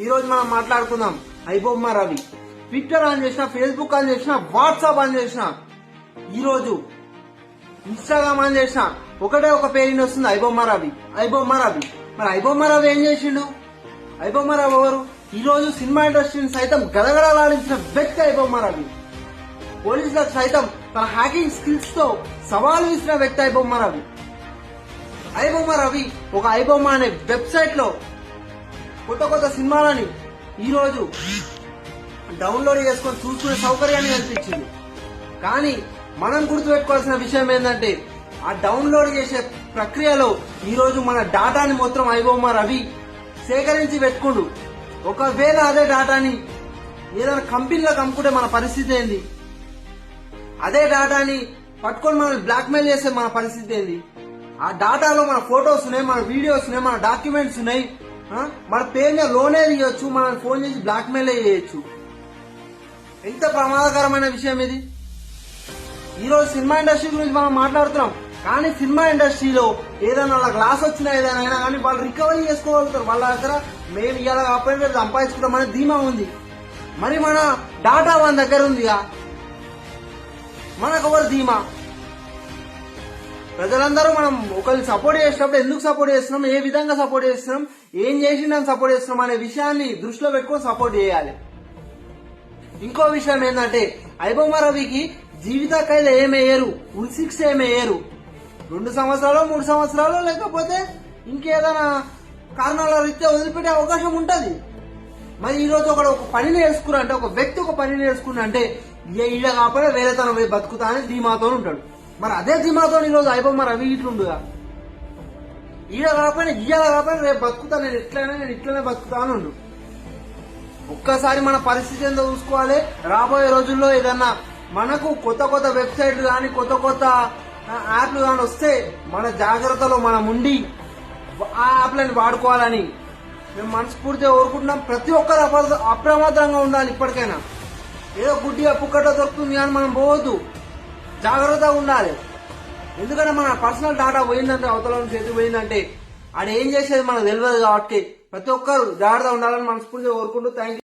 ఈ రోజు మనం మాట్లాడుకుందాం ఐబొమ్మ రవి. ట్విట్టర్ ఆన్ చేసిన ఫేస్బుక్ ఆన్ చేసిన వాట్సాప్ ఆన్ చేసిన ఈ రోజు ఇన్స్టాగ్రామ్ ఆన్ చేసిన ఒకటే ఒక పేరు వస్తుంది ఐబొమ్మ రవి. ఐబొమ్మ రవి. మరి ఐబొమ్మ రవి ఏం చేసిండు? ఐబొమ్మ రవి ఎవరు? ఈ రోజు సినిమా ఇండస్ట్రీని సైతం గడగడలాడించిన వ్యక్తి ఐబొమ్మ రవి. పోలీసులకు సైతం తన హ్యాకింగ్ స్కిల్స్తో సవాలు విసిన వ్యక్తి ఐబొమ్మ రవి. ఐబొమ్మ రవి ఒక ఐబొమ్మ అనే వెబ్సైట్లో కొత్త కొత్త సినిమాలని ఈరోజు డౌన్లోడ్ చేసుకొని చూసుకునే సౌకర్యాన్ని కల్పించింది. కానీ మనం గుర్తుపెట్టుకోవాల్సిన విషయం ఏంటంటే ఆ డౌన్లోడ్ చేసే ప్రక్రియలో ఈరోజు మన డాటాని మొత్తం ఐబొమ్మ రవి సేకరించి పెట్టుకుండు. ఒకవేళ అదే డాటాని ఏదైనా కంపెనీలకు అమ్ముకుంటే మన పరిస్థితి ఏంది? అదే డాటాని పట్టుకొని మనల్ని బ్లాక్మెయిల్ చేసే మన పరిస్థితి ఏంది? ఆ డాటాలో మన ఫొటోస్ ఉన్నాయి మన వీడియోస్ ఉన్నాయి మన డాక్యుమెంట్స్ ఉన్నాయి. మన పేరు లోనే తీయొచ్చు మనం ఫోన్ చేసి బ్లాక్మెయిల్ చేయొచ్చు ఎంత ప్రమాదకరమైన విషయం ఇది? ఈరోజు సినిమా ఇండస్ట్రీ గురించి మనం మాట్లాడుతున్నాం. కానీ సినిమా ఇండస్ట్రీలో ఏదైనా వాళ్ళ గ్లాస్ వచ్చినా ఏదైనా అయినా కానీ వాళ్ళు రికవరీ చేసుకోగలుగుతారు. వాళ్ళ దగ్గర మేము ఇవాళ కాకపోయినా రేపు సంపాదించుకుంటామనే ధీమా ఉంది. మరి మన డాటా మన దగ్గర ఉందిగా? మనకు ఎవరు ధీమా? ప్రజలందరూ మనం ఒకరిని సపోర్ట్ చేసినప్పుడు ఎందుకు సపోర్ట్ చేస్తున్నాం? ఏ విధంగా సపోర్ట్ చేస్తున్నాం? ఏం చేసిందని సపోర్ట్ చేస్తున్నాం అనే విషయాన్ని దృష్టిలో పెట్టుకొని సపోర్ట్ చేయాలి. ఇంకో విషయం ఏంటంటే ఐబొమ్మ రవికి జీవిత ఖైదు ఏమేయరు? ఉరి శిక్ష ఏమేయరు? రెండు సంవత్సరాలు మూడు సంవత్సరాలు లేకపోతే ఇంకేదైనా కారణాల రీత్యా వదిలిపెట్టే అవకాశం ఉంటుంది. మరి ఈరోజు ఒకడు ఒక పని నేర్చుకున్నా అంటే ఒక వ్యక్తి ఒక పని నేర్చుకున్నా అంటే ఇక ఈడ కాకపోతే వేరే తన బతుకుతా అని ధీమాతో ఉంటాడు. మరి అదే ధీమాతో ఈరోజు అయిపోయి మరి అవి ఇట్లుండుగా ఈడ కాకపోయినా ఇయ్యాల కాకపోయినా రేపు బతుకుతా నేను ఎట్లయినా నేను ఇట్లనే బతుకుతాను ఉండు. ఒక్కసారి మన పరిస్థితి ఏందో చూసుకోవాలి. రాబోయే రోజుల్లో ఏదన్నా మనకు కొత్త కొత్త వెబ్సైట్లు కానీ కొత్త కొత్త యాప్లు కానీ వస్తే మన జాగ్రత్తలో మనం ఉండి ఆ యాప్లను వాడుకోవాలని మేము మనస్ఫూర్తిగా కోరుకుంటున్నాం. ప్రతి ఒక్కరు అప్రమాదంగా అప్రమత్తంగా ఉండాలి ఇప్పటికైనా. ఏదో గుడ్డిగా పుక్కట దొరుకుతుంది కానీ మనం పోవద్దు. జాగ్రత్తగా ఉండాలి. ఎందుకంటే మన పర్సనల్ డాటా పోయిందంటే అవతల చేతి పోయిందంటే ఆడ ఏం చేసేది మనకు తెలియదు కాబట్టి ప్రతి ఒక్కరు జాగ్రత్తగా ఉండాలని మనస్ఫూర్తిగా కోరుకుంటూ థ్యాంక్